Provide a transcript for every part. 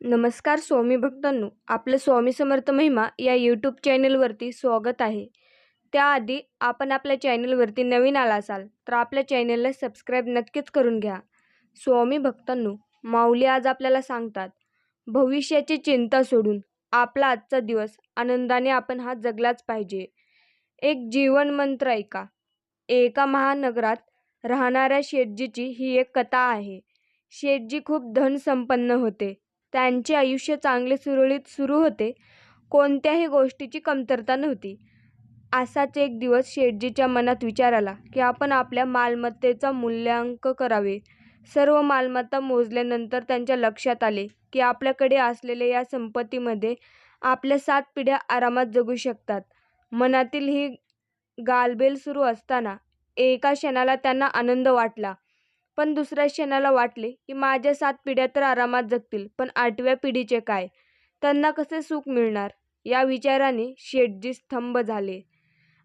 नमस्कार स्वामी भक्तांनो आपलं स्वामी समर्थ महिमा या यूट्यूब चॅनलवरती स्वागत आहे. त्याआधी आपण आपल्या चॅनलवरती नवीन आला असाल तर आपल्या चॅनलला सबस्क्राईब नक्कीच करून घ्या. स्वामी भक्तांनो माऊली आज आपल्याला सांगतात भविष्याची चिंता सोडून आपला आजचा दिवस आनंदाने आपण हा जगलाच पाहिजे. एक जीवन मंत्र ऐका एका महानगरात राहणाऱ्या शेठजीची ही एक कथा आहे. शेठजी खूप धनसंपन्न होते. त्यांचे आयुष्य चांगले सुरळीत सुरू होते. कोणत्याही गोष्टीची कमतरता नव्हती. असाच एक दिवस शेटजीच्या मनात विचार आला की आपण आपल्या मालमत्तेचा मूल्यांक करावे. सर्व मालमत्ता मोजल्यानंतर त्यांच्या लक्षात आले की आपल्याकडे असलेल्या या संपत्तीमध्ये आपल्या सात पिढ्या आरामात जगू शकतात. मनातील ही गालबेल सुरू असताना एका क्षणाला त्यांना आनंद वाटला. पण दुसऱ्या क्षणाला वाटले की माझ्या सात पिढ्या तर आरामात जगतील पण आठव्या पिढीचे काय? त्यांना कसे सुख मिळणार? या विचाराने शेटजी स्तंभ झाले.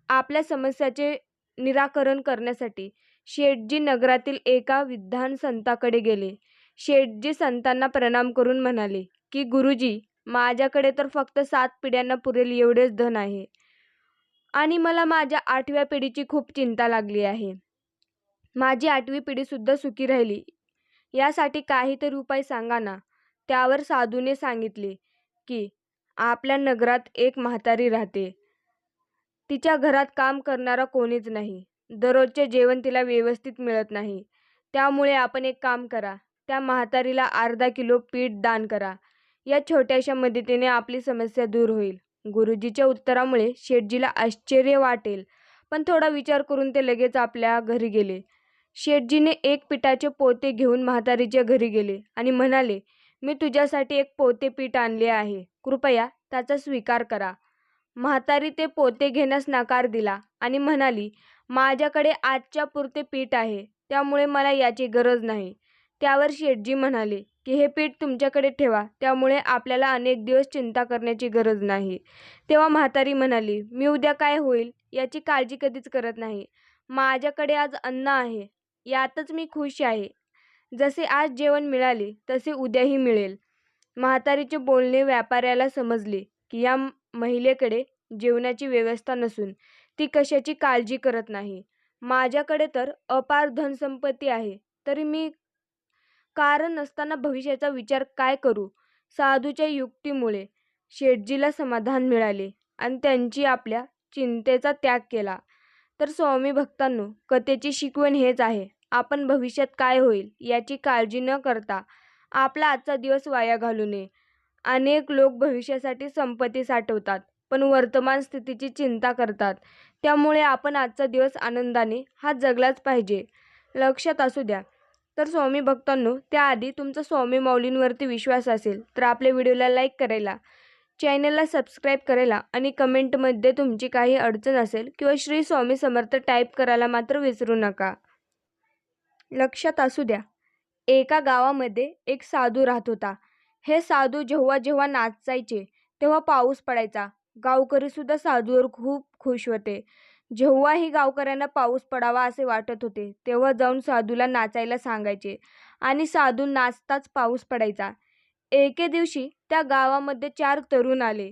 आपल्या समस्याचे निराकरण करण्यासाठी शेटजी नगरातील एका विद्वान संताकडे गेले. शेटजी संतांना प्रणाम करून म्हणाले की गुरुजी माझ्याकडे तर फक्त सात पिढ्यांना पुरेल एवढेच धन आहे आणि मला माझ्या आठव्या पिढीची खूप चिंता लागली आहे. माझी आठवी पिढीसुद्धा सुखी राहिली. यासाठी काहीतरी उपाय सांगा ना? त्यावर साधूने सांगितले की आपल्या नगरात एक म्हातारी राहते. तिच्या घरात काम करणारा कोणीच नाही. दररोजचे जेवण तिला व्यवस्थित मिळत नाही. त्यामुळे आपण एक काम करा. त्या म्हातारीला अर्धा किलो पीठ दान करा. या छोट्याशा मदतीने आपली समस्या दूर होईल. गुरुजीच्या उत्तरामुळे शेठजीला आश्चर्य वाटेल. पण थोडा विचार करून ते लगेच आपल्या घरी गेले. शेटजीने एक पिठाचे पोते घेऊन म्हातारीच्या घरी गेले आणि म्हणाले मी तुझ्यासाठी एक पोते पीठ आणले आहे. कृपया त्याचा स्वीकार करा. म्हातारी ते पोते घेण्यास नकार दिला आणि म्हणाली माझ्याकडे आजच्या पुरते पीठ आहे. त्यामुळे मला याची गरज नाही. त्यावर शेटजी म्हणाले की हे पीठ तुमच्याकडे ठेवा. त्यामुळे आपल्याला अनेक दिवस चिंता करण्याची गरज नाही. तेव्हा म्हातारी म्हणाली मी उद्या काय होईल याची काळजी कधीच करत नाही. माझ्याकडे आज अन्न आहे. यातच मी खुश आहे. जसे आज जेवण मिळाले तसे उद्याही मिळेल. म्हातारीचे बोलणे व्यापाऱ्याला समजले की या महिलेकडे जेवणाची व्यवस्था नसून ती कशाची काळजी करत नाही. माझ्याकडे तर अपार धनसंपत्ती आहे तरी मी कारण नसताना भविष्याचा विचार काय करू? साधूच्या युक्तीमुळे शेठजीला समाधान मिळाले आणि त्यांची आपल्या चिंतेचा त्याग केला. तर स्वामी भक्तांनो कथेची शिकवण हेच आहे. आपण भविष्यात काय होईल याची काळजी न करता आपला आजचा दिवस वाया घालू नये. अनेक लोक भविष्यासाठी संपत्ती साठवतात पण वर्तमान स्थितीची चिंता करतात. त्यामुळे आपण आजचा दिवस आनंदाने हा जगलाच पाहिजे. लक्षात असू द्या. तर स्वामी भक्तांनो त्याआधी तुमचा स्वामी माऊलींवरती विश्वास असेल तर आपल्या व्हिडिओला लाईक करायला चॅनलला सबस्क्राईब करायला आणि कमेंटमध्ये तुमची काही अडचण असेल किंवा श्री स्वामी समर्थ टाईप करायला मात्र विसरू नका. लक्षात असू द्या. एका गावामध्ये एक साधू राहत होता. हे साधू जेव्हा जेव्हा नाचायचे तेव्हा पाऊस पडायचा. गावकरीसुद्धा साधूवर खूप खुश होते. जेव्हाही गावकऱ्यांना पाऊस पडावा असे वाटत होते तेव्हा जाऊन साधूला नाचायला सांगायचे आणि साधू नाचताच पाऊस पडायचा. एके दिवशी त्या गावामध्ये चार तरुण आले.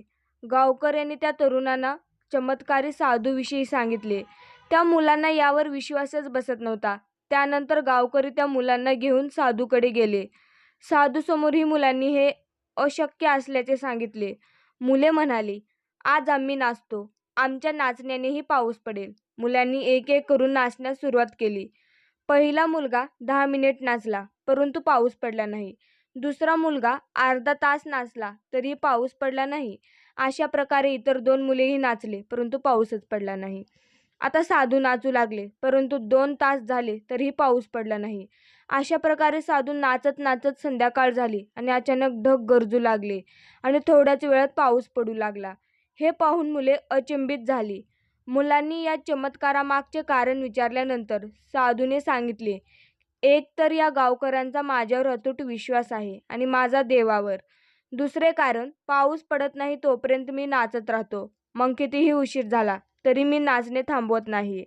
गावकऱ्यांनी त्या तरुणांना चमत्कारी साधूविषयी सांगितले. त्या मुलांना यावर विश्वासच बसत नव्हता. त्यानंतर गावकरी त्या मुलांना घेऊन साधूकडे गेले. साधूसमोरही मुलांनी हे अशक्य असल्याचे सांगितले. मुले म्हणाली आज आम्ही नाचतो. आमच्या नाचण्यानेही पाऊस पडेल. मुलांनी एक एक करून नाचण्यास सुरुवात केली. पहिला मुलगा दहा मिनिट नाचला परंतु पाऊस पडला नाही. दुसरा मुलगा अर्धा तास नाचला तरीही पाऊस पडला नाही. अशा प्रकारे इतर दोन मुलेही नाचले परंतु पाऊसच पडला नाही. आता साधू नाचू लागले परंतु दोन तास झाले तरीही पाऊस पडला नाही. अशा प्रकारे साधू नाचत नाचत संध्याकाळ झाली आणि अचानक ढग गरजू लागले आणि थोड्याच वेळात पाऊस पडू लागला. हे पाहून मुले अचंबित झाली. मुलांनी या चमत्कारामागचे कारण विचारल्यानंतर साधूने सांगितले एक तर या गावकऱ्यांचा माझ्यावर अतूट विश्वास आहे आणि माझा देवावर. दुसरे कारण पाऊस पडत नाही तोपर्यंत मी नाचत राहतो. मग कितीही उशीर झाला तरी मी नाचणे थांबवत नाही.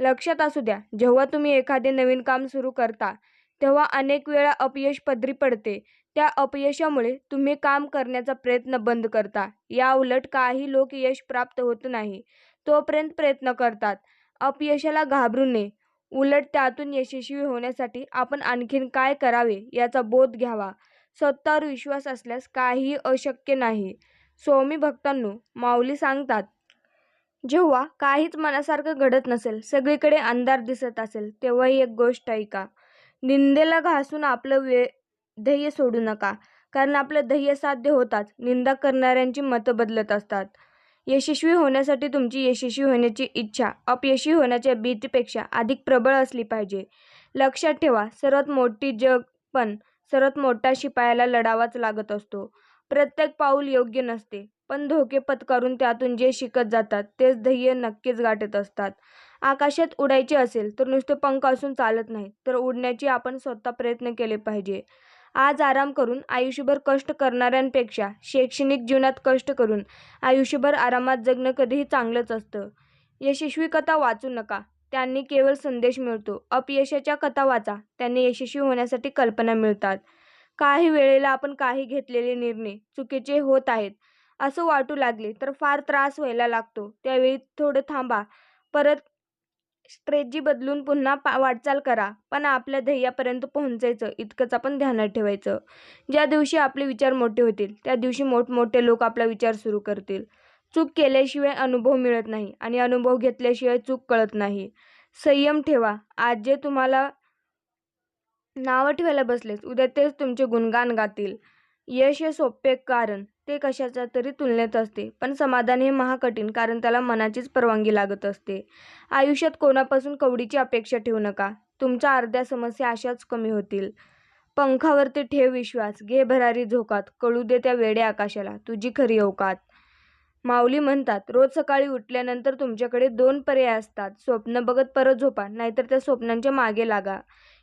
लक्षात असू द्या जेव्हा तुम्ही एखादे नवीन काम सुरू करता तेव्हा अनेक वेळा अपयश पदरी पडते. त्या अपयशामुळे तुम्ही काम करण्याचा प्रयत्न बंद करता. याउलट काही लोक यश प्राप्त होत नाही तोपर्यंत प्रयत्न करतात. अपयशाला घाबरू नये. उलट त्यातून यशस्वी होण्यासाठी आपण आणखीन काय करावे याचा बोध घ्यावा. स्वतःवर विश्वास असल्यास काहीही अशक्य नाही. स्वामी भक्तांनो माऊली सांगतात जेव्हा काहीच मनासारखं घडत नसेल सगळीकडे अंधार दिसत असेल तेव्हाही एक गोष्ट ऐका. निंदेला घासून आपलं वे ध्येय सोडू नका. कारण आपलं ध्येय साध्य होताच. निंदा करणाऱ्यांची मतं बदलत असतात. यशस्वी होण्यासाठी तुमची यशस्वी होण्याची इच्छा अपयशी होण्याच्या भीतीपेक्षा अधिक प्रबळ असली पाहिजे. लक्षात ठेवा सर्वात मोठी जग पण सर्वात मोठा शिपायाला लढावाच लागत असतो. प्रत्येक पाऊल योग्य नसते. पण धोके पत्करून त्यातून जे शिकत जातात तेच ध्येय नक्कीच गाठत असतात. आकाशात उडायचे असेल तर नुसते पंख असून चालत नाही तर उडण्याचे आपण स्वतः प्रयत्न केले पाहिजे. आज आराम करून आयुष्यभर कष्ट करणाऱ्यांपेक्षा शैक्षणिक जीवनात कष्ट करून आयुष्यभर आरामात जगणं कधीही चांगलंच असतं. यशस्वी कथा वाचू नका त्यांनी केवळ संदेश मिळतो. अपयशाच्या कथा वाचा त्यांनी यशस्वी होण्यासाठी कल्पना मिळतात. काही वेळेला आपण काही घेतलेले निर्णय चुकीचे होत आहेत असं वाटू लागले तर फार त्रास व्हायला लागतो. त्यावेळी थोडं थांबा. परत स्ट्रेजी बदलून पुन्हा पा वाटचाल करा. पण आपल्या ध्येयापर्यंत पोहोचायचं इतकंच आपण ध्यानात ठेवायचं. ज्या दिवशी आपले विचार मोठे होतील त्या दिवशी मोठमोठे लोक आपला विचार सुरू करतील. चूक केल्याशिवाय अनुभव मिळत नाही आणि अनुभव घेतल्याशिवाय चूक कळत नाही. संयम ठेवा. आज जे तुम्हाला नावं ठेवायला बसलेच उद्या तेच तुमचे गुणगान गातील. यश हे सोपे कारण. ते कशाच्या तरी तुलनेत असते. पण समाधान हे महाकठीण कारण त्याला मनाचीच परवानगी लागत असते. आयुष्यात कोणापासून कवडीची अपेक्षा ठेवू नका. तुमच्या अर्ध्या समस्या अशाच कमी होतील. पंखावरती ठेव विश्वास. घे भरारी झोकात. कळू दे त्या वेड्या आकाशाला. तुझी खरी अवकात माऊली म्हणतात रोज सकाळी उठल्यानंतर तुमच्याकडे दोन पर्याय असतात. स्वप्न बघत परत झोपा. नाहीतर त्या स्वप्नांच्या मागे लागा.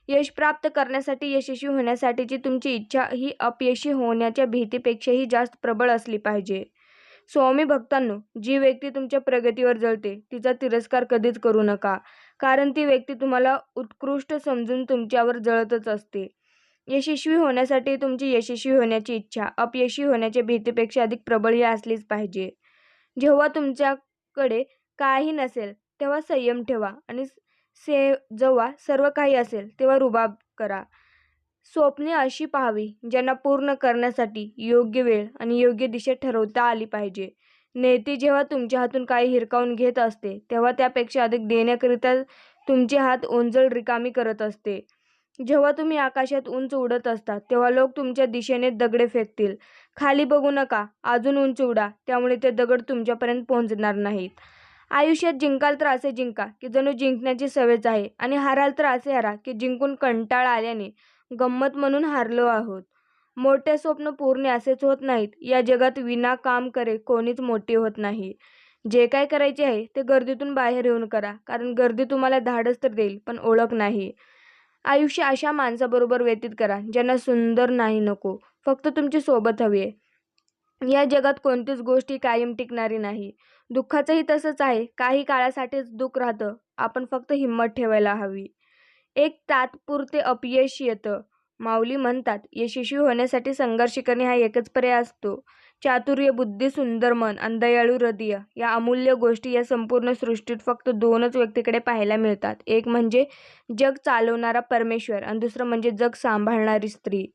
यश प्राप्त करण्यासाठी यशस्वी होण्यासाठीची तुमची इच्छा ही अपयशी होण्याच्या भीतीपेक्षाही जास्त प्रबळ असली पाहिजे. स्वामी भक्तांनो जी व्यक्ती तुमच्या प्रगतीवर जळते तिचा तिरस्कार कधीच करू नका. कारण ती व्यक्ती तुम्हाला उत्कृष्ट समजून तुमच्यावर जळतच असते. यशस्वी होण्यासाठी तुमची यशस्वी होण्याची इच्छा अपयशी होण्याच्या भीतीपेक्षा अधिक प्रबळ ही असलीच पाहिजे. जेव्हा तुमच्याकडे काही नसेल तेव्हा संयम ठेवा आणि से जेव्हा सर्व काही असेल तेव्हा रुबाब करा. स्वप्ने अशी पाहावी ज्यांना पूर्ण करण्यासाठी योग्य वेळ आणि योग्य दिशा ठरवता आली पाहिजे. नेती जेव्हा तुमच्या हातून काही हिरकावून घेत असते तेव्हा त्यापेक्षा अधिक देण्याकरिता तुमचे हात ओंजळ रिकामी करत असते. जेव्हा तुम्ही आकाशात उंच उडत असता तेव्हा लोक तुमच्या दिशेने दगडे फेकतील. खाली बघू नका अजून उंच उडा त्यामुळे ते दगड तुमच्यापर्यंत पोहोचणार नाहीत. आयुष्यात जिंकाल तर असे जिंका की जणू जिंकण्याची सवयच आहे. आणि हाराल तर असे हारा की जिंकून कंटाळा आल्याने गंमत म्हणून हारलो आहोत. मोठे स्वप्न पूर्ण असेच होत नाहीत. या जगात विना काम करे कोणीच मोठे होत नाही. जे काय करायचे आहे ते गर्दीतून बाहेर येऊन करा. कारण गर्दी तुम्हाला धाडस तर देईल पण ओळख नाही. आयुष्य अशा माणसाबरोबर व्यतीत करा ज्यांना सुंदर नाही नको. फक्त तुमची सोबत हवी आहे. या जगात कोणतीच गोष्टी कायम टिकणारी नाही. दुःखाचंही तसंच आहे. काही काळासाठीच दुःख राहतं. आपण फक्त हिंमत ठेवायला हवी. एक तात्पुरते अपयश येतं. माऊली म्हणतात यशस्वी होण्यासाठी संघर्ष करणे हा एकच पर्याय असतो. चातुर्य बुद्धी सुंदर मन आणि दयाळू हृदय या अमूल्य गोष्टी या संपूर्ण सृष्टीत फक्त दोनच व्यक्तीकडे पाहायला मिळतात. एक म्हणजे जग चालवणारा परमेश्वर आणि दुसरं म्हणजे जग सांभाळणारी स्त्री.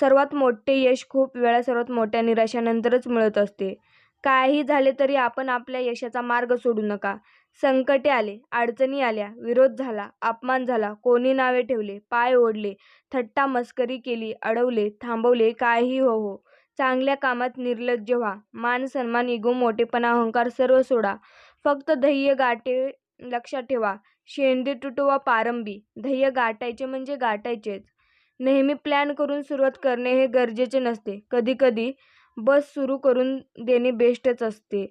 सर्वात मोठे यश खूप वेळा सर्वात मोठ्या निराशानंतरच मिळत असते. काही झाले तरी आपण आपल्या यशाचा मार्ग सोडू नका. संकटे आले अडचणी आल्या विरोध झाला अपमान झाला कोणी नावे ठेवले पाय ओढले थट्टा मस्करी केली अडवले थांबवले काही हो हो. चांगल्या कामात निर्लज्ज व्हा. मान सन्मान इगो मोठेपणा अहंकार सर्व सोडा. फक्त ध्येय गाठे लक्षात ठेवा. शेंडी तुटवा पारंबी ध्येय गाठायचे म्हणजे गाठायचेच. नेहमी प्लॅन करून सुरुवात करणे हे गरजेचे नसते. कधीकधी बस सुरू करून देणे बेस्टच असते.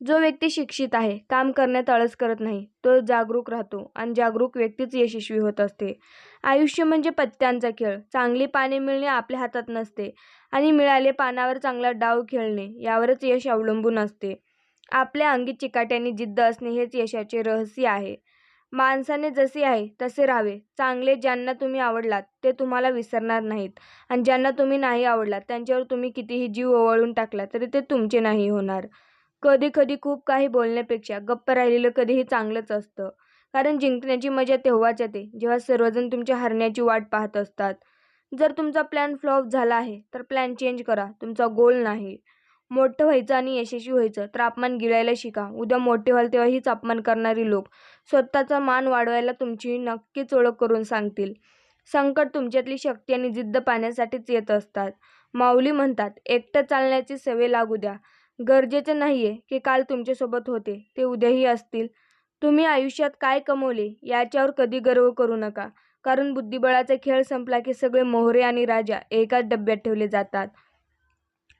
जो व्यक्ती शिक्षित आहे काम करण्यात आळस करत नाही तो जागरूक राहतो आणि जागरूक व्यक्तीच यशस्वी होत असते. आयुष्य म्हणजे पत्त्यांचा खेळ. चांगली पाने मिळणे आपल्या हातात नसते आणि मिळाले पानावर चांगला डाव खेळणे यावरच यश अवलंबून असते. आपल्या अंगी चिकाट्याने जिद्द असणे हेच यशाचे रहस्य आहे. माणसाने जसे आहे तसे राहावे. चांगले ज्यांना तुम्ही आवडलात ते तुम्हाला विसरणार नाहीत. आणि ज्यांना तुम्ही नाही आवडलात त्यांच्यावर तुम्ही कितीही जीव ओवाळून टाकला तरी ते तुमचे नाही होणार. कधी कधी खूप काही बोलण्यापेक्षा गप्प राहिलेलं कधीही चांगलंच असतं. कारण जिंकण्याची मजा तेव्हाच येते जेव्हा सर्वजण तुमच्या हरण्याची वाट पाहत असतात. जर तुमचा प्लॅन फ्लॉप झाला आहे तर प्लॅन चेंज करा. तुमचा गोल नाही. मोठं व्हायचं आणि यशस्वी व्हायचं तर अपमान गिळायला शिका. उद्या मोठे व्हाल तेव्हा हीच अपमान करणारी लोक. स्वतःचा मान वाढवायला तुमची नक्कीच ओळख करून सांगतील. संकट तुमच्यातली शक्ती आणि जिद्द पाहण्यासाठीच येत असतात. माऊली म्हणतात एकटं चालण्याची सवय लागू द्या. गरजेचं नाही आहे की काल तुमच्यासोबत होते ते उद्याही असतील. तुम्ही आयुष्यात काय कमवले याच्यावर कधी गर्व करू नका. कारण बुद्धिबळाचा खेळ संपला की सगळे मोहरे आणि राजा एकाच डब्यात ठेवले जातात.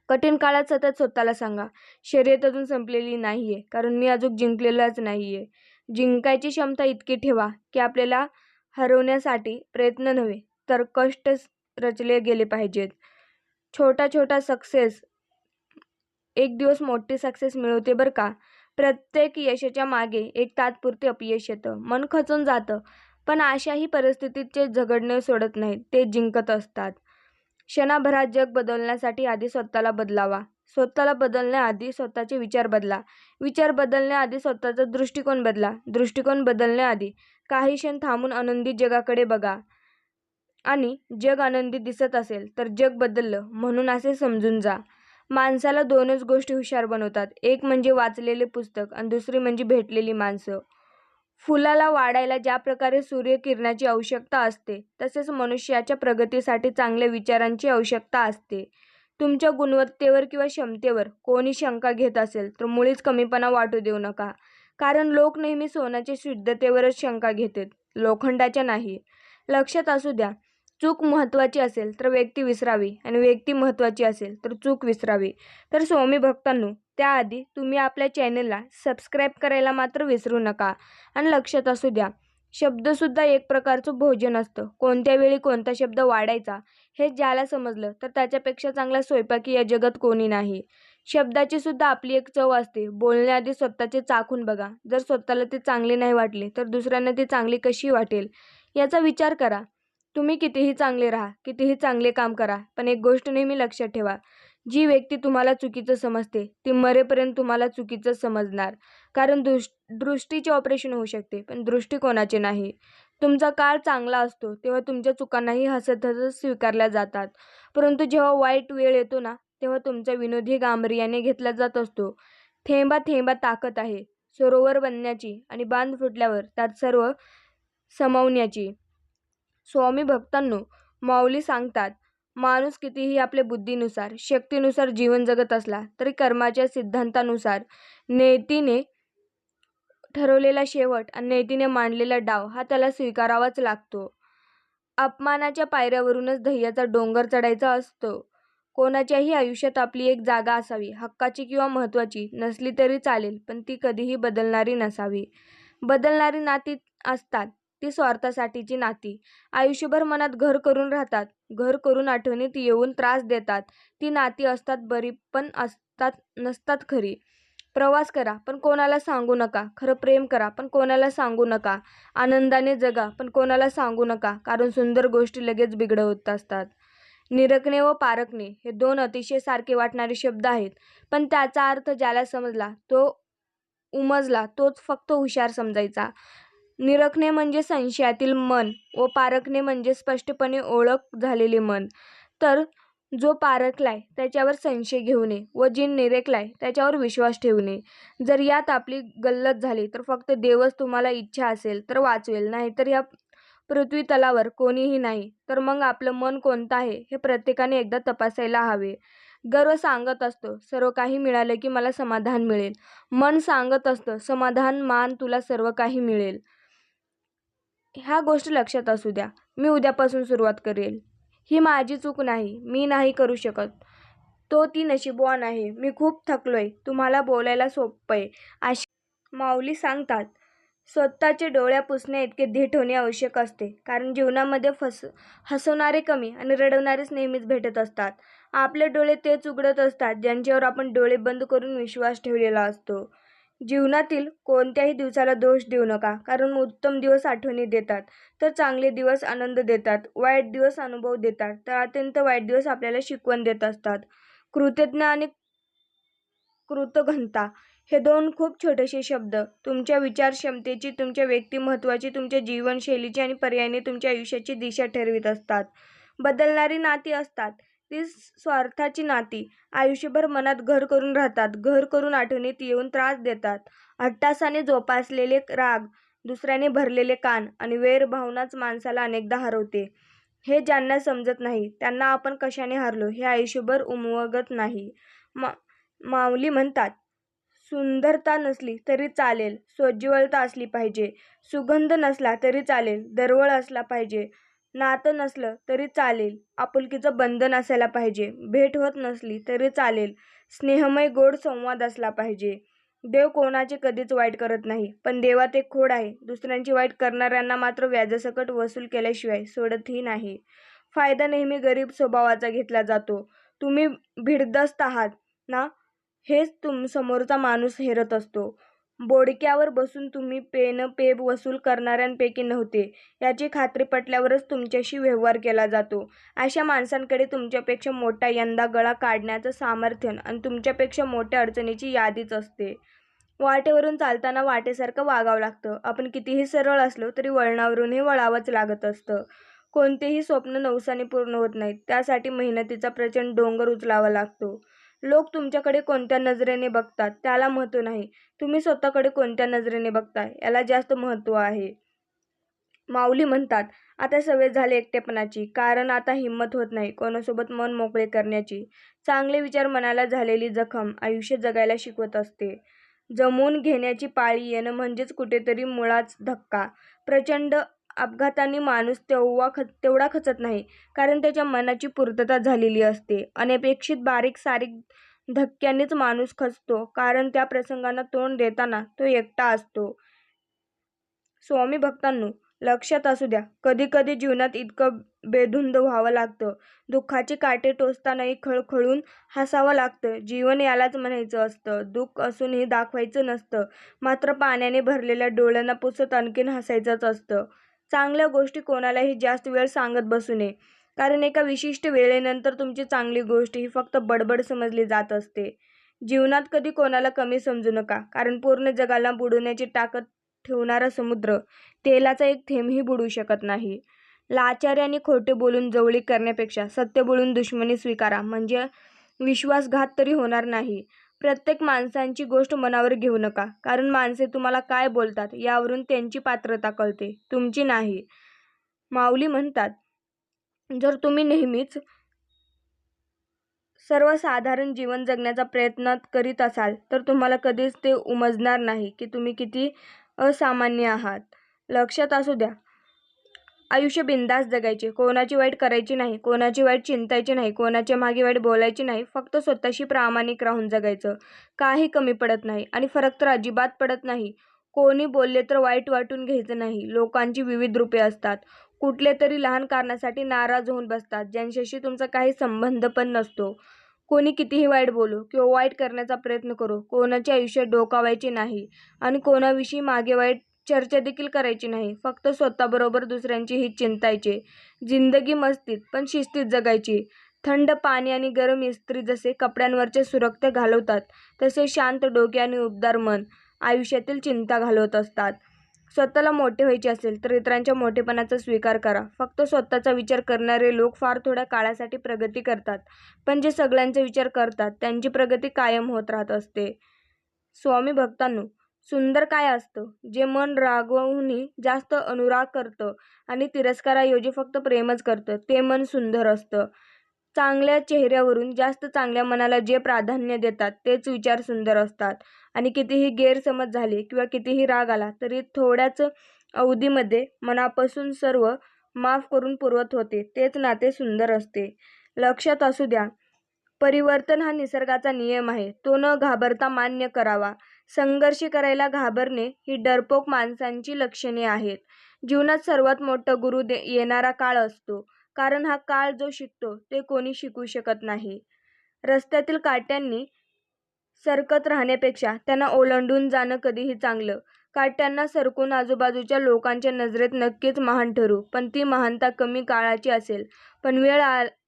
कठीण काळात सतत स्वतःला सांगा शर्यत अजून संपलेली नाही आहे कारण मी अजून जिंकलेलाच नाही आहे जिंकायची क्षमता इतकी ठेवा की आपल्याला हरवण्यासाठी प्रयत्न नव्हे तर कष्ट रचले गेले पाहिजेत. छोटा छोटा सक्सेस एक दिवस मोठी सक्सेस मिळवते बरं का. प्रत्येक यशाच्या मागे एक तात्पुरते अपयश येतं. मन खचून जातं पण अशाही परिस्थितीत ते झगडणे सोडत नाहीत ते जिंकत असतात. क्षणाभरात जग बदलण्यासाठी आधी स्वतःला बदलावा. स्वतःला बदलण्याआधी स्वतःचे विचार बदला. विचार बदलण्याआधी स्वतःचा दृष्टिकोन बदला. दृष्टिकोन बदलण्याआधी काही क्षण थांबून आनंदी जगाकडे बघा. आणि जग आनंदी दिसत असेल तर जग बदललं म्हणून असे समजून जा. माणसाला दोनच गोष्टी हुशार बनवतात. एक म्हणजे वाचलेले पुस्तक आणि दुसरी म्हणजे भेटलेली माणसं. फुलाला वाढायला ज्या प्रकारे सूर्यकिरणाची आवश्यकता असते तसेच मनुष्याच्या प्रगतीसाठी चांगल्या विचारांची आवश्यकता असते. तुमच्या गुणवत्तेवर किंवा क्षमतेवर कोणी शंका घेत असेल तर मुळीच कमीपणा वाटू देऊ नका. कारण लोक नेहमी सोन्याच्या शुद्धतेवरच शंका घेतात लोखंडाच्या नाही. लक्षात असू द्या चूक महत्त्वाची असेल तर व्यक्ती विसरावी आणि व्यक्ती महत्त्वाची असेल तर चूक विसरावी. तर स्वामी भक्तांनो त्याआधी तुम्ही आपल्या चॅनलला सबस्क्राईब करायला मात्र विसरू नका. आणि लक्षात असू द्या शब्दसुद्धा एक प्रकारचं भोजन असतं. कोणत्या वेळी कोणता शब्द वाढायचा हे ज्याला समजलं तर त्याच्यापेक्षा चांगला स्वयंपाकी या जगात कोणी नाही. शब्दाची सुद्धा आपली एक चव असते. बोलण्याआधी स्वतःचे चाखून बघा. जर स्वतःला ते चांगले नाही वाटले तर दुसऱ्यांना ती चांगली कशी वाटेल? याचा विचार करा. तुम्ही कितीही चांगले राहा कितीही चांगले काम करा पण एक गोष्ट नेहमी लक्षात ठेवा. जी व्यक्ती तुम्हाला चुकीचं समजते ती मरेपर्यंत तुम्हाला चुकीचं समजणार. कारण दृष् दृष्टीचे ऑपरेशन होऊ शकते पण दृष्टिकोनाचे नाही. तुमचा काळ चांगला असतो तेव्हा तुमच्या चुकांनाही हसत हसत स्वीकारल्या जातात. परंतु जेव्हा वाईट वेळ येतो ना तेव्हा तुमचा विनोदी गांभीर्याने घेतला जात असतो. थेंबा थेंबा ताकद आहे सरोवर बनण्याची आणि बांध फुटल्यावर त्यात सर्व समावण्याची. स्वामी भक्तांनो माऊली सांगतात माणूस कितीही आपल्या बुद्धीनुसार शक्तीनुसार जीवन जगत असला तरी कर्माच्या सिद्धांतानुसार नेतीने ठरवलेला शेवट आणि नेतीने मांडलेला डाव हा त्याला स्वीकारावाच लागतो. अपमानाच्या पायऱ्यावरूनच ध्येयाचा डोंगर चढायचा असतो. कोणाच्याही आयुष्यात आपली एक जागा असावी हक्काची किंवा महत्त्वाची नसली तरी चालेल पण ती कधीही बदलणारी नसावी. बदलणारी नाती असतात. ती स्वार्थासाठीची नाती. आयुष्यभर मनात घर करून राहतात. घर करून आठवणीत येऊन त्रास देतात. ती नाती असतात बरी पण असतात नसतात खरी. प्रवास करा पण कोणाला सांगू नका. खरं प्रेम करा पण कोणाला सांगू नका. आनंदाने जगा पण कोणाला सांगू नका. कारण सुंदर गोष्टी लगेच बिघडवत असतात. निरकणे व पारखणे हे दोन अतिशय सारखे वाटणारे शब्द आहेत. पण त्याचा अर्थ ज्याला समजला तो उमजला तोच फक्त हुशार समजायचा. निरखणे म्हणजे संशयातील मन व पारखणे म्हणजे स्पष्टपणे ओळख झालेले मन. तर जो पारखलाय त्याच्यावर संशय घेऊ नये व जी निरेखलाय त्याच्यावर विश्वास ठेवू नये जर यात आपली गल्लत झाली तर फक्त देवच तुम्हाला इच्छा असेल तर वाचवेल. नाहीतर या पृथ्वी तलावर कोणीही नाही तर मग आपलं मन कोणतं आहे हे प्रत्येकाने एकदा तपासायला हवे. गर्व सांगत असतो सर्व काही मिळालं की मला समाधान मिळेल. मन सांगत असतं समाधान मान तुला सर्व काही मिळेल. ह्या गोष्टी लक्षात असू द्या. मी उद्यापासून सुरुवात करेल. ही माझी चूक नाही. मी नाही करू शकत. तो ती नशीबवान आहे. मी खूप थकलोय. तुम्हाला बोलायला सोपं आहे अशी माऊली सांगतात. स्वतःचे डोळ्या पुसण्या इतके धीट होणे आवश्यक असते. कारण जीवनामध्ये फस हसवणारे कमी आणि रडवणारेच नेहमीच भेटत असतात. आपले डोळे तेच उघडत असतात ज्यांच्यावर आपण डोळे बंद करून विश्वास ठेवलेला असतो. जीवनातील कोणत्याही दिवसाला दोष देऊ नका. कारण उत्तम दिवस आठवणी देतात. तर चांगले दिवस आनंद देतात. वाईट दिवस अनुभव देतात. तर अत्यंत वाईट दिवस आपल्याला शिकवण देत असतात. कृतज्ञ आणि कृतघ्नता हे दोन खूप छोटेसे शब्द. तुमच्या विचारक्षमतेची तुमच्या व्यक्तिमत्त्वाची तुमच्या जीवनशैलीची आणि पर्यायाने तुमच्या आयुष्याची दिशा ठरवीत असतात. बदलणारी नाती असतात. ती स्वार्थाची नाती. आयुष्यभर मनात घर करून राहतात. घर करून आठवणीत येऊन त्रास देतात. अट्टासाने जोपासलेले राग दुसऱ्याने भरलेले कान आणि वेर भावनाच माणसाला अनेकदा हरवते. हे ज्यांना समजत नाही त्यांना आपण कशाने हारलो हे आयुष्यभर उमवगत नाही. मा माऊली म्हणतात सुंदरता नसली तरी चालेल सोज्वळता असली पाहिजे. सुगंध नसला तरी चालेल दरवळ असला पाहिजे. नातं नसलं तरी चालेल. आपुलकीचं बंधन असायला पाहिजे. भेट होत नसली तरी चालेल. स्नेहमय गोड संवाद असला पाहिजे. देव कोणाचे कधीच वाईट करत नाही पण देवात एक खोड आहे. दुसऱ्यांची वाईट करणाऱ्यांना मात्र व्याजासकट वसूल केल्याशिवाय सोडतही नाही. फायदा नेहमी गरीब स्वभावाचा घेतला जातो. तुम्ही भिडदस्त आहात ना? हेच तुम समोरचा माणूस हेरत असतो. बोडक्यावर बसून तुम्ही पेन पेब वसूल करणाऱ्यांपैकी नव्हते. याची खात्री पटल्यावरच तुमच्याशी व्यवहार केला जातो. अशा माणसांकडे तुमच्यापेक्षा मोठा यंदा गळा काढण्याचं सामर्थ्य आणि तुमच्यापेक्षा मोठ्या अडचणीची यादीच असते. वाटेवरून चालताना वाटेसारखं वागावं लागतं. आपण कितीही सरळ असलो तरी वळणावरूनही वळावंच लागत असतं. कोणतेही स्वप्न नवसाने पूर्ण होत नाहीत. त्यासाठी मेहनतीचा प्रचंड डोंगर उचलावा लागतो. लोक तुमच्याकडे कोणत्या नजरेने बघतात त्याला महत्त्व नाही. तुम्ही स्वतःकडे कोणत्या नजरेने बघताय याला जास्त महत्त्व आहे. माऊली म्हणतात आता सवय झाली एकटेपणाची कारण आता हिंमत होत नाही कोणासोबत मन मोकळे करण्याची. चांगले विचार मनाला झालेली जखम आयुष्य जगायला शिकवत असते. जमवून घेण्याची पाळी येणं म्हणजेच कुठेतरी मुळाच धक्का. प्रचंड अपघाताने माणूस तेव्हा ख तेवढा खचत नाही कारण त्याच्या मनाची पूर्तता झालेली असते. अनपेक्षित बारीक सारीक धक्क्यानेच माणूस खचतो कारण त्या प्रसंगांना तोंड देताना तो एकटा असतो. स्वामी भक्तांनो लक्षात असू द्या कधी कधी जीवनात इतकं बेधुंद व्हावं लागतं. दुःखाचे काटे टोचतानाही खळखळून हसावं लागतं. जीवन यालाच म्हणायचं असतं. दुःख असूनही दाखवायचं नसतं. मात्र पाण्याने भरलेल्या डोळ्यांना पुसत आणखीन हसायचंच असतं. चांगल्या गोष्टी कोणालाही जास्त वेळ सांगत बसू नये. कारण एका विशिष्ट वेळेनंतर तुमची चांगली गोष्ट ही फक्त बडबड समजली जात असते. जीवनात कधी कोणाला कमी समजू नका. कारण पूर्ण जगाला बुडवण्याची ताकद ठेवणारा समुद्र तेलाचा एक थेंबही बुडू शकत नाही. लाचार्याने आणि खोटे बोलून जवळीक करण्यापेक्षा सत्य बोलून दुश्मनी स्वीकारा. म्हणजे विश्वासघात तरी होणार नाही. प्रत्येक माणसांची गोष्ट मनावर घेऊ नका. कारण माणसे तुम्हाला काय बोलतात यावरून त्यांची पात्रता कळते. तुमची नाही. माऊली म्हणतात जर तुम्ही नेहमीच सर्वसाधारण जीवन जगण्याचा प्रयत्न करीत असाल तर तुम्हाला कधीच ते उमजणार नाही की तुम्ही किती असामान्य आहात. लक्षात असू द्या. आयुष्य बिंदास जगायचे. कोणाची वाईट करायची नाही कोणाची वाईट चिंतायची नाही कोणाच्या मागे वाईट बोलायची नाही फक्त स्वतःशी प्रामाणिक राहून जगायचं. काही कमी पडत नाही आणि फरक तर अजिबात पडत नाही. कोणी बोलले तर वाईट वाटून घ्यायचं नाही. लोकांची विविध रूपे असतात. कुठले तरी लहान कारणासाठी नाराज होऊन बसतात ज्यांच्याशी तुमचा काही संबंध पण नसतो. कोणी कितीही वाईट बोलू किंवा वाईट करण्याचा प्रयत्न करू कोणाच्या आयुष्यात डोकावायचे नाही आणि कोणाविषयी मागे वाईट चर्चा देखील करायची नाही. फक्त स्वतःबरोबर दुसऱ्यांची हित चिंतायचे. जिंदगी मस्तीत पण शिस्तीत जगायची. थंड पाणी आणि गरम इस्त्री जसे कपड्यांवरचे सुरक्ते घालवतात तसे शांत डोके आणि उबदार मन आयुष्यातील चिंता घालवत असतात. स्वतःला मोठे व्हायचे असेल तर इतरांच्या मोठेपणाचा स्वीकार करा. फक्त स्वतःचा विचार करणारे लोक फार थोड्या काळासाठी प्रगती करतात पण जे सगळ्यांचा विचार करतात त्यांची प्रगती कायम होत राहत असते. स्वामी भक्तांनो सुंदर काय असतं? जे मन रागवूनही जास्त अनुराग करतं आणि तिरस्काराऐवजी फक्त प्रेमच करतं ते मन सुंदर असतं. चांगल्या चेहऱ्यावरून जास्त चांगल्या मनाला जे प्राधान्य देतात तेच विचार सुंदर असतात. आणि कितीही गैरसमज झाले किंवा कितीही राग आला तरी थोड्याच अवधीमध्ये मनापासून सर्व माफ करून पुरवत होते तेच नाते सुंदर असते. लक्षात असू द्या परिवर्तन हा निसर्गाचा नियम आहे. तो न घाबरता मान्य करावा. संघर्ष करायला घाबरणे ही डरपोक माणसांची लक्षणे आहेत जीवनात सर्वात मोठा गुरु दे येणारा काळ असतो कारण हा काळ जो शिकतो ते कोणी शिकू शकत नाही रस्त्यातील काट्यांनी सरकत राहण्यापेक्षा त्यांना ओलांडून जाणं कधीही चांगलं. काट्यांना सरकून आजूबाजूच्या लोकांच्या नजरेत नक्कीच महान ठरू, पण ती महानता कमी काळाची असेल. पण वेळ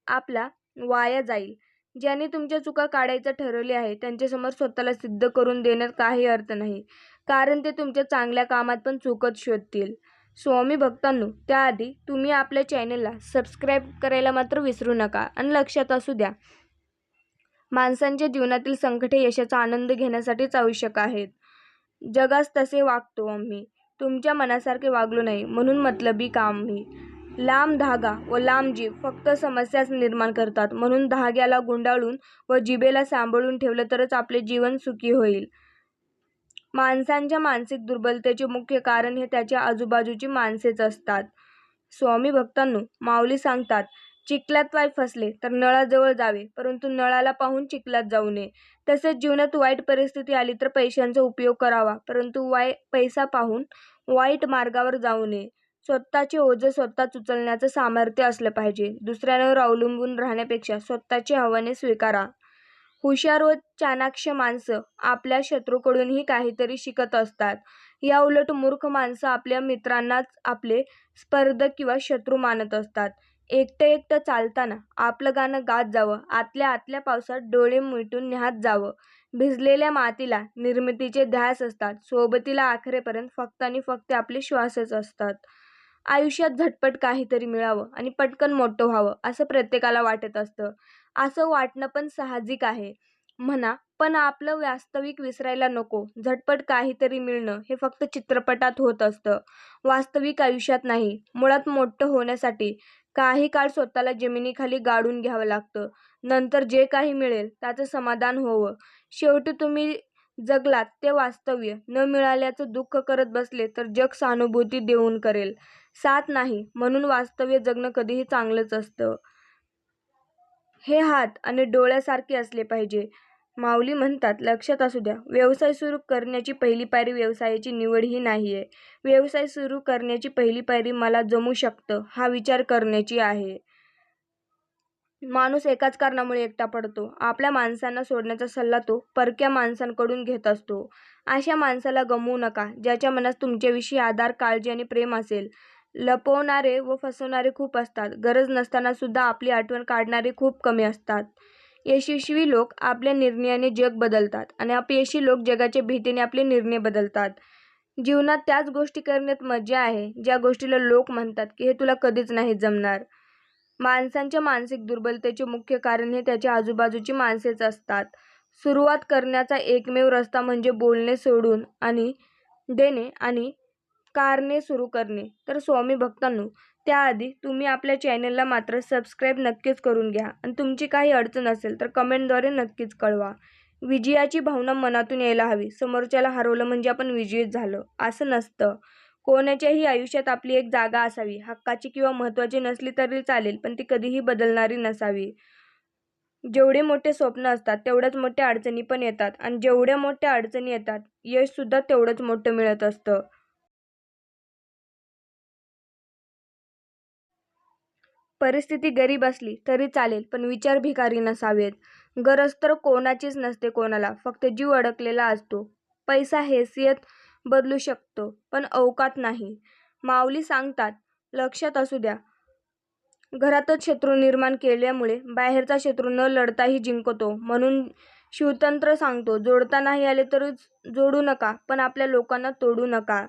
आपला वाया जाईल. ज्यांनी तुमच्या चुका काढायचं ठरवले आहे त्यांच्यासमोर स्वतःला सिद्ध करून देण्यात काही अर्थ नाही. कारण ते तुमच्या चांगल्या कामात पण चुकत शोधतील. स्वामी भक्तांनो, त्याआधी तुम्ही आपल्या चॅनेलला सबस्क्राईब करायला मात्र विसरू नका. आणि लक्षात असू द्या, माणसांच्या जीवनातील संकटे यशाचा आनंद घेण्यासाठीच आवश्यक आहेत. जगास तसे वागतो आम्ही. तुमच्या मनासारखे वागलो नाही म्हणून मतलबी कामी. लांब धागा व लांब जीभ फक्त समस्याच निर्माण करतात. म्हणून धाग्याला गुंडाळून व जिभेला सांभाळून ठेवलं तरच आपले जीवन सुखी होईल. माणसांच्या मानसिक दुर्बलतेचे मुख्य कारण हे त्याच्या आजूबाजूची माणसेच असतात. स्वामी भक्तांनो, माऊली सांगतात, चिखलात वाईट फसले तर नळाजवळ जावे, परंतु नळाला पाहून चिखलात जाऊ नये. तसेच जीवनात वाईट परिस्थिती आली तर पैशांचा उपयोग करावा, परंतु वाय पैसा पाहून वाईट मार्गावर जाऊ नये. स्वतःचे ओझं स्वतःच उचलण्याचं सामर्थ्य असलं पाहिजे. दुसऱ्यांवर अवलंबून राहण्यापेक्षा स्वतःची आव्हाने स्वीकारा. हुशार व चाणाक्ष माणसं आपल्या शत्रूकडूनही काहीतरी शिकत असतात. याउलट मूर्ख माणसं आपल्या मित्रांनाच आपले स्पर्धक किंवा शत्रू मानत असतात. एकटं एकटं चालताना आपलं गाणं गात जावं, आतल्या आतल्या पावसात डोळे मिटून न्हात जावं. भिजलेल्या मातीला निर्मितीचे ध्यास असतात. सोबतीला आखरेपर्यंत फक्त आणि फक्त आपले श्वासच असतात. आयुष्यात झटपट काहीतरी मिळावं आणि पटकन मोठं व्हावं असं प्रत्येकाला वाटत असतं. असं वाटणं पण साहजिक आहे म्हणा, पण आपलं वास्तविक विसरायला नको. झटपट काहीतरी मिळणं हे फक्त चित्रपटात होत असतं, वास्तविक आयुष्यात नाही. मुळात मोठं होण्यासाठी काही काळ स्वतःला जमिनीखाली गाडून घ्यावं लागतं. नंतर जे काही मिळेल त्याचं समाधान होवं. शेवटी तुम्ही जगलात ते वास्तव्य न मिळाल्याचं दुःख करत बसले तर जग सहानुभूती देऊन करेल, साथ नाही. म्हणून वास्तव्य जगणं कधीही चांगलंच असतं. हे हात आणि डोळ्यासारखे असले पाहिजे. माऊली म्हणतात, लक्षात असू द्या, व्यवसाय सुरू करण्याची पहिली पायरी व्यवसायाची निवड ही आहे व्यवसाय सुरू करण्याची पहिली पायरी मला जमू शकतं हा विचार करण्याची आहे. माणूस एकाच कारणामुळे एकटा पडतो. आपल्या माणसांना सोडण्याचा सल्ला तो परक्या माणसांकडून घेत असतो. अशा माणसाला गमवू नका, ज्याच्या मनात तुमच्याविषयी आधार काळजी आणि प्रेम असेल. लपवणारे व फसवणारे खूप असतात. गरज नसताना सुद्धा आपली आठवण काढणारे खूप कमी असतात. यशस्वी लोक आपल्या निर्णयाने जग बदलतात आणि अपयशी लोक जगाच्या भीतीने आपले निर्णय बदलतात. जीवनात त्याच गोष्टी करण्यात मजा आहे, ज्या गोष्टीला लोक म्हणतात की हे तुला कधीच नाही जमणार. माणसांच्या मानसिक दुर्बलतेचे मुख्य कारण हे त्याच्या आजूबाजूची माणसेच असतात. सुरुवात करण्याचा एकमेव रस्ता म्हणजे बोलणे सोडून आणि देणे आणि कारणे सुरू करणे. तर स्वामी भक्तांनो, त्याआधी तुम्ही आपल्या चॅनलला मात्र सबस्क्राईब नक्कीच करून घ्या आणि तुमची काही अडचण असेल तर कमेंटद्वारे नक्कीच कळवा. विजयाची भावना मनातून यायला हवी. समोरच्याला हरवलं म्हणजे आपण विजयीत झालो, असं नसतं. कोणाच्याही आयुष्यात आपली एक जागा असावी. हक्काची किंवा महत्त्वाची नसली तरी चालेल, पण ती कधीही बदलणारी नसावी. जेवढे मोठे स्वप्न असतात तेवढ्याच मोठ्या अडचणी पण येतात आणि जेवढ्या मोठ्या अडचणी येतात, यश सुद्धा तेवढंच मोठं मिळत असतं. परिस्थिती गरीब असली तरी चालेल, पण विचार भिकारी नसावेत. गरज तर कोणाचीच नसते कोणाला, फक्त जीव अडकलेला असतो. पैसा हैसियत बदलू शकतो, पण औकात नाही. माऊली सांगतात, लक्षात असू द्या, घरातच शत्रू निर्माण केल्यामुळे बाहेरचा शत्रू न लढताही जिंकतो. म्हणून शिवतंत्र सांगतो, जोडता नाही आले तर जोडू नका, पण आपल्या लोकांना तोडू नका.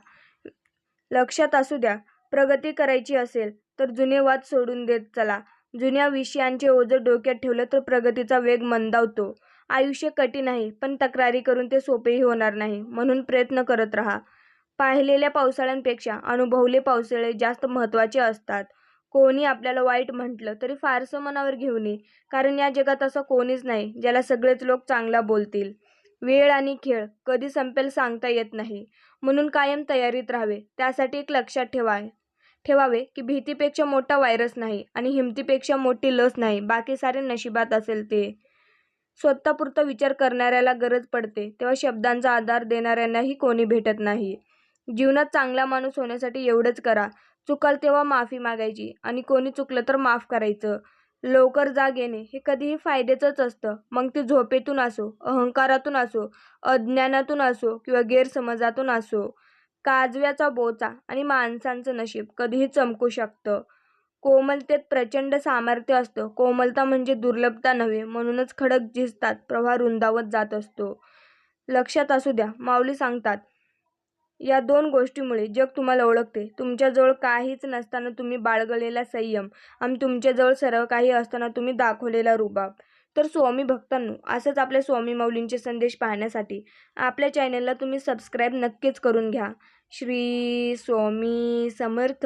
लक्षात असू द्या, प्रगती करायची असेल तर जुने वाद सोडून देत चला. जुन्या विषयांचे ओझं डोक्यात ठेवलं तर प्रगतीचा वेग मंदावतो. आयुष्य कठीण आहे, पण तक्रारी करून ते सोपेही होणार नाही. म्हणून प्रयत्न करत राहा. पाहिलेल्या पावसाळ्यांपेक्षा अनुभवले पावसाळे जास्त महत्त्वाचे असतात. कोणी आपल्याला वाईट म्हटलं तरी फारसं मनावर घेऊ नये, कारण या जगात असं कोणीच नाही ज्याला सगळेच लोक चांगला बोलतील. वेळ आणि खेळ कधी संपेल सांगता येत नाही, म्हणून कायम तयारीत राहावे. त्यासाठी एक लक्षात ठेवा ठेवावे की भीतीपेक्षा मोठा व्हायरस नाही आणि हिमतीपेक्षा मोठी लस नाही. बाकी सारे नशिबात असेल ते. स्वतःपुरता विचार करणाऱ्याला गरज पडते तेव्हा शब्दांचा आधार देणाऱ्यांनाही कोणी भेटत नाही. जीवनात चांगला माणूस होण्यासाठी एवढंच करा, चुकाल तेव्हा माफी मागायची आणि कोणी चुकलं तर माफ करायचं. लवकर जाग येणे हे कधीही फायद्याचंच असतं मग ते झोपेतून असो अहंकारातून असो अज्ञानातून असो किंवा गैरसमजातून असो काजव्याचा बोचा आणि माणसांचं नशीब कधीही चमकू शकतं कोमलतेत प्रचंड सामर्थ्य असतं. कोमलता म्हणजे दुर्लभता नव्हे म्हणूनच खडक झिजतात प्रवाह रुंदावत जात असतो. लक्षात असू द्या माऊली सांगतात या दोन गोष्टीमुळे जग तुम्हाला ओळखते. तुमच्याजवळ काहीच नसताना तुम्ही बाळगलेला संयम आणि तुमच्याजवळ सर्व काही असताना तुम्ही दाखवलेला रुबाब. तर स्वामी भक्तांनो असंच आपल्या स्वामी माऊलींचे संदेश पाहण्यासाठी आपल्या चॅनलला तुम्ही सबस्क्राईब नक्कीच करून घ्या. श्री स्वामी समर्थ.